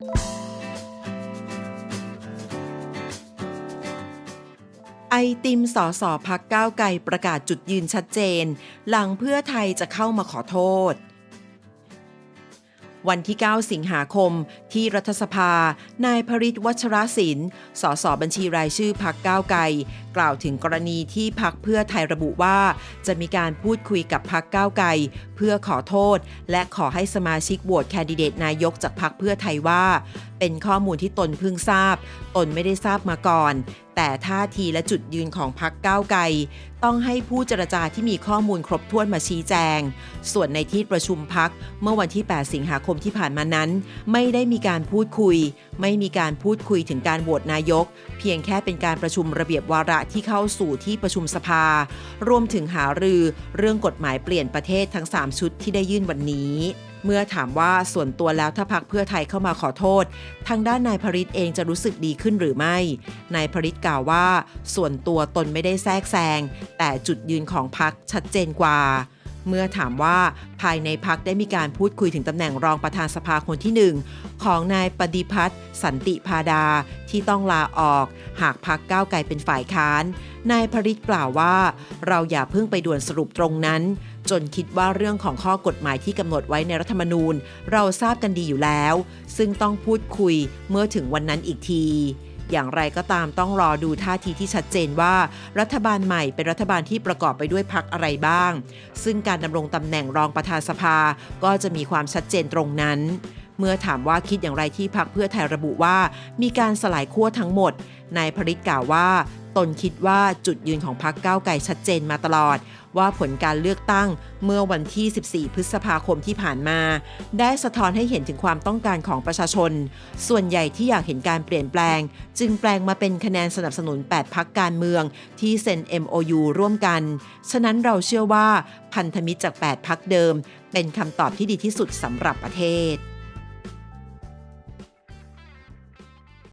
ไอติมสอสอพักก้าวไกลประกาศจุดยืนชัดเจน หลังเพื่อไทยจะเข้ามาขอโทษ วันที่ 9 สิงหาคม ที่รัฐสภา นายพริตวัชรศิลป์สสบัญชีรายชื่อพักก้าวไกล กล่าวถึงกรณีที่พักเพื่อไทยระบุว่า จะมีการพูดคุยกับพักก้าวไกล เพื่อขอโทษ และขอให้สมาชิกโหวตแคนดิเดตนายกจากพักเพื่อไทยว่า เป็นข้อมูลที่ตนเพิ่งทราบ ตนไม่ได้ทราบมาก่อน แต่ท่าทีและจุดยืนของพักก้าวไกล ต้องให้ผู้เจรจาที่มีข้อมูลครบถ้วนมาชี้แจง ส่วนในที่ประชุมพักเมื่อวันที่ 8 สิงหาคมที่ผ่านมานั้น ไม่ได้มีการพูดคุย ไม่มีการพูดคุยถึงการโหวตนายก เพียงแค่เป็นการประชุมระเบียบวาระที่เข้าสู่ที่ประชุมสภา รวมถึงหารือเรื่องกฎหมายเปลี่ยนประเทศทั้ง 3 ชุดที่ได้ยื่นวันนี้ เมื่อถามว่าส่วนตัวแล้วถ้าพักเพื่อไทยเข้ามาขอโทษ ทางด้านนายพริตเองจะรู้สึกดีขึ้นหรือไม่ นายพริตกล่าวว่า ส่วนตัวตนไม่ได้แทรกแซงแต่จุดยืนของพักชัดเจนกว่า เมื่อถามว่าภายในพักได้มีการพูดคุยถึงตำแหน่งรองประธานสภาคนที่หนึ่งของนายปฏิพัฒน์สันติพาดาที่ต้องลาออก หากพักก้าวไกลเป็นฝ่ายค้าน นายพริตกล่าวว่า เราอย่าเพิ่งไปด่วนสรุปตรงนั้น จนคิดว่าเรื่องของข้อกฎหมายที่กำหนดไว้ในรัฐธรรมนูญ เราทราบกันดีอยู่แล้ว ซึ่งต้องพูดคุยเมื่อถึงวันนั้นอีกที อย่างไรก็ตามต้องรอดูท่าทีที่ชัดเจนว่า รัฐบาลใหม่เป็นรัฐบาลที่ประกอบไปด้วยพักอะไรบ้าง ซึ่งการดำรงตำแหน่งรองประธานสภาก็จะมีความชัดเจนตรงนั้นเมื่อถามว่าคิดอย่างไรที่พักเพื่อไทยระบุว่า มีการสลายขั้วทั้งหมด นายพริตกล่าวว่า ตนคิดว่าจุดยืนของพักก้าวไกลชัดเจนมาตลอด ว่าผลการเลือกตั้งเมื่อวันที่ 14 พฤษภาคมที่ผ่านมา ได้สะท้อนให้เห็นถึงความต้องการของประชาชน ส่วนใหญ่ที่อยากเห็นการเปลี่ยนแปลง จึงแปลงมาเป็นคะแนนสนับสนุน 8 พักการเมืองที่เซ็น MOU ร่วมกัน ฉะนั้นเราเชื่อว่าพันธมิตรจาก 8 พักเดิม เป็นคำตอบที่ดีที่สุดสำหรับประเทศ